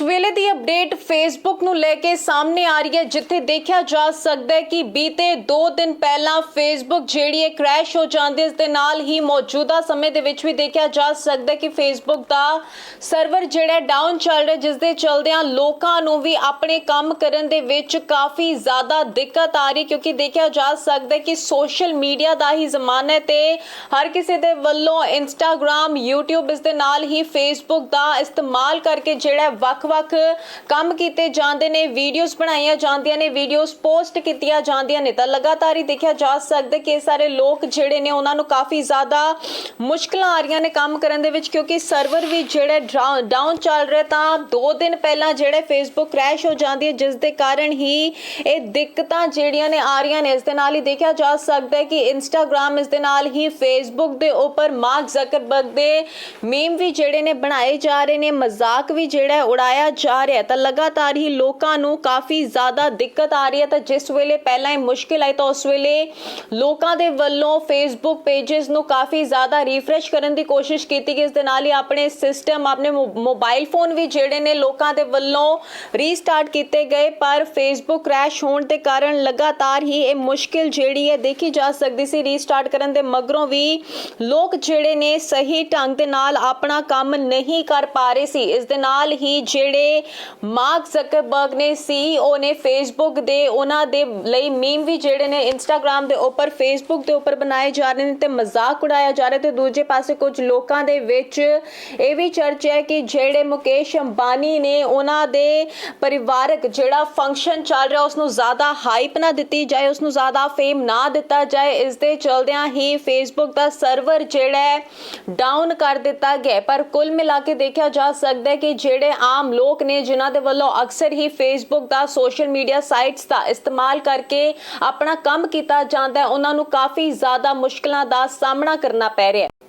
ਇਸ ਵੇਲੇ ਦੀ update Facebook ਨੂੰ ਲੈ ਕੇ ਸਾਹਮਣੇ ਆ ਰਹੀ ਹੈ, ਜਿੱਥੇ ਦੇਖਿਆ ਜਾ ਸਕਦਾ ਹੈ ਕਿ ਬੀਤੇ 2 ਦਿਨ ਪਹਿਲਾਂ ਫੇਸਬੁੱਕ ਜਿਹੜੀ ਹੈ ਕ੍ਰੈਸ਼ ਹੋ ਜਾਂਦੀ ਇਸ ਦੇ ਨਾਲ ਹੀ ਮੌਜੂਦਾ ਸਮੇਂ ਦੇ ਵਿੱਚ ਵੀ ਦੇਖਿਆ ਜਾ ਸਕਦਾ ਹੈ ਕਿ ਫੇਸਬੁੱਕ ਦਾ ਸਰਵਰ ਜਿਹੜਾ ਡਾਊਨ ਚੱਲ ਰਿਹਾ ਜਿਸ ਦੇ ਚਲਦਿਆਂ ਲੋਕਾਂ ਨੂੰ ਵੀ ਆਪਣੇ ਕੰਮ ਕਰਨ ਦੇ ਵਿੱਚ ਕਾਫੀ ਜ਼ਿਆਦਾ ਦਿੱਕਤ ਆ ਰਹੀ ਕਿਉਂਕਿ ਦੇਖਿਆ ਜਾ ਸਕਦਾ ਹੈ ਕਿ ਸੋਸ਼ਲ ਮੀਡੀਆ ਦਾ ਹੀ ਜ਼ਮਾਨਾ ਹੈ ਤੇ ਹਰ ਕਿਸੇ ਦੇ ਵੱਲੋਂ ਇੰਸਟਾਗ੍ਰam YouTube ਇਸ ਦੇ ਨਾਲ ਹੀ ਫੇਸਬੁੱਕ ਦਾ ਇਸਤੇਮਾਲ ਕਰਕੇ ਜਿਹੜਾ ਵੱਖ ਵੱਖ-ਵੱਖ ਕੰਮ ਕੀਤੇ ਜਾਂਦੇ ਨੇ ਵੀਡੀਓਜ਼ ਬਣਾਈਆਂ ਜਾਂਦੀਆਂ ਨੇ ਵੀਡੀਓਜ਼ ਪੋਸਟ ਕੀਤੀਆਂ ਜਾਂਦੀਆਂ ਨੇ, ਤਾਂ ਲਗਾਤਾਰ ਹੀ ਦੇਖਿਆ ਜਾ ਸਕਦਾ ਕਿ ਇਹ ਸਾਰੇ ਲੋਕ ਜਿਹੜੇ ਨੇ, ਉਹਨਾਂ ਨੂੰ ਕਾਫੀ ਜ਼ਿਆਦਾ ਮੁਸ਼ਕਲਾਂ ਆ ਰਹੀਆਂ ਨੇ ਕੰਮ ਕਰਨ ਦੇ ਵਿੱਚ, ਕਿਉਂਕਿ ਸਰਵਰ ਵੀ ਜਿਹੜਾ ਡਾਊਨ ਚੱਲ ਰਿਹਾ, ਤਾਂ 2 ਦਿਨ ਪਹਿਲਾਂ ਜਿਹੜੇ ਫੇਸਬੁੱਕ ਕ੍ਰੈਸ਼ ਹੋ ਜਾਂਦੀ ਹੈ, ਜਿਸ ਦੇ ਕਾਰਨ ਹੀ ਇਹ ਦਿੱਕਤਾਂ ਜਿਹੜੀਆਂ ਨੇ ਆ ਰਹੀਆਂ ਨੇ। ਇਸ ਦੇ ਨਾਲ ਹੀ ਦੇਖਿਆ ਜਾ ਸਕਦਾ ਹੈ ਕਿ ਇੰਸਟਾਗ੍ਰam ਇਸ ਦੇ ਨਾਲ ਹੀ ਫੇਸਬੁੱਕ ਦੇ ਉੱਪਰ ਮਾਰਕ ਜ਼ਕਰਬਰਗ ਦੇ ਮੀਮ ਵੀ ਜਿਹੜੇ ਨੇ ਬਣਾਏ ਜਾ ਰਹੇ ਨੇ, ਮਜ਼ਾਕ ਵੀ ਜਿਹੜਾ ਉਡਾਇਆ ਉਡਾਇਆ ਜਾ ਰਿਹਾ ਤਾਂ ਲਗਾਤਾਰ ਹੀ ਲੋਕਾਂ ਨੂੰ ਕਾਫੀ ਜ਼ਿਆਦਾ ਦਿੱਕਤ ਆ ਰਹੀ ਹੈ ਤਾਂ ਜਿਸ ਵੇਲੇ ਪਹਿਲਾਂ ਇਹ ਮੁਸ਼ਕਿਲ ਆਈ ਤਾਂ ਉਸ ਵੇਲੇ ਲੋਕਾਂ ਦੇ ਵੱਲੋਂ ਫੇਸਬੁੱਕ ਪੇजेस ਨੂੰ ਕਾਫੀ ਜ਼ਿਆਦਾ ਰੀਫਰੈਸ਼ ਕਰਨ ਦੀ ਕੋਸ਼ਿਸ਼ ਕੀਤੀ ਗਈ। ਇਸ ਦੇ ਨਾਲ ਹੀ ਆਪਣੇ ਸਿਸਟਮ ਆਪਣੇ ਮੋਬਾਈਲ ਫੋਨ ਵੀ ਜਿਹੜੇ ਨੇ ਲੋਕਾਂ ਦੇ ਵੱਲੋਂ ਰੀਸਟਾਰਟ ਕੀਤੇ ਗਏ, ਪਰ ਫੇਸਬੁੱਕ ਕ੍ਰੈਸ਼ ਹੋਣ ਦੇ ਕਾਰਨ ਲਗਾਤਾਰ ਹੀ ਇਹ ਮੁਸ਼ਕਿਲ ਜਿਹੜੀ ਹੈ ਦੇਖੀ ਜਾ ਸਕਦੀ ਸੀ। ਰੀਸਟਾਰਟ ਕਰਨ ਦੇ ਮਗਰੋਂ ਵੀ ਲੋਕ ਜਿਹੜੇ ਨੇ ਸਹੀ ਢੰਗ ਦੇ ਨਾਲ ਆਪਣਾ ਕੰਮ ਨਹੀਂ ਕਰ ਪਾ ਰਹੇ ਸੀ। ਇਸ ਦੇ ਨਾਲ ਹੀ ਜਿਹੜੇ ਮਾਰਕ ਜ਼ਕਰਬਰਗ ਨੇ ਸੀਈਓ ਨੇ ਫੇਸਬੁੱਕ ਦੇ, ਉਹਨਾਂ ਦੇ ਲਈ ਮੀਮ ਵੀ ਜਿਹੜੇ ਨੇ ਇੰਸਟਾਗ੍ਰam ਦੇ ਉੱਪਰ ਫੇਸਬੁੱਕ ਦੇ ਉੱਪਰ ਬਣਾਏ ਜਾ ਰਹੇ ਨੇ ਤੇ ਮਜ਼ਾਕ ਉਡਾਇਆ ਜਾ ਰਿਹਾ ਤੇ ਦੂਜੇ ਪਾਸੇ ਕੁਝ ਲੋਕਾਂ ਦੇ ਵਿੱਚ ਇਹ ਵੀ ਚਰਚਾ ਹੈ ਕਿ ਜਿਹੜੇ ਮੁਕੇਸ਼ ਅੰਬਾਨੀ ਨੇ, ਉਹਨਾਂ ਦੇ ਪਰਿਵਾਰਕ ਜਿਹੜਾ ਫੰਕਸ਼ਨ ਚੱਲ ਰਿਹਾ ਉਸ ਨੂੰ ਜ਼ਿਆਦਾ ਹਾਈਪ ਨਾ ਦਿੱਤੀ ਜਾਏ ਉਸ ਨੂੰ ਜ਼ਿਆਦਾ ਫੇਮ ਨਾ ਦਿੱਤਾ ਜਾਏ, ਇਸ ਦੇ ਚਲਦਿਆਂ ਹੀ ਫੇਸਬੁੱਕ ਦਾ ਸਰਵਰ ਜਿਹੜਾ ਹੈ ਡਾਊਨ ਕਰ ਦਿੱਤਾ ਗਿਆ ਪਰ ਕੁੱਲ ਮਿਲਾ ਕੇ ਦੇਖਿਆ ਜਾ ਸਕਦਾ ਹੈ ਕਿ ਜਿਹੜੇ ਆਮ ਆਮ ਲੋਕ ਨੇ, ਜਿਨ੍ਹਾਂ ਦੇ ਵੱਲੋਂ ਅਕਸਰ ਹੀ ਫੇਸਬੁੱਕ ਦਾ ਸੋਸ਼ਲ ਮੀਡੀਆ ਸਾਈਟਸ ਦਾ ਇਸਤੇਮਾਲ ਕਰਕੇ ਆਪਣਾ ਕੰਮ ਕੀਤਾ ਜਾਂਦਾ ਹੈ, ਉਹਨਾਂ ਨੂੰ ਕਾਫੀ ਜ਼ਿਆਦਾ ਮੁਸ਼ਕਲਾਂ ਦਾ ਸਾਹਮਣਾ ਕਰਨਾ ਪੈ ਰਿਹਾ ਹੈ।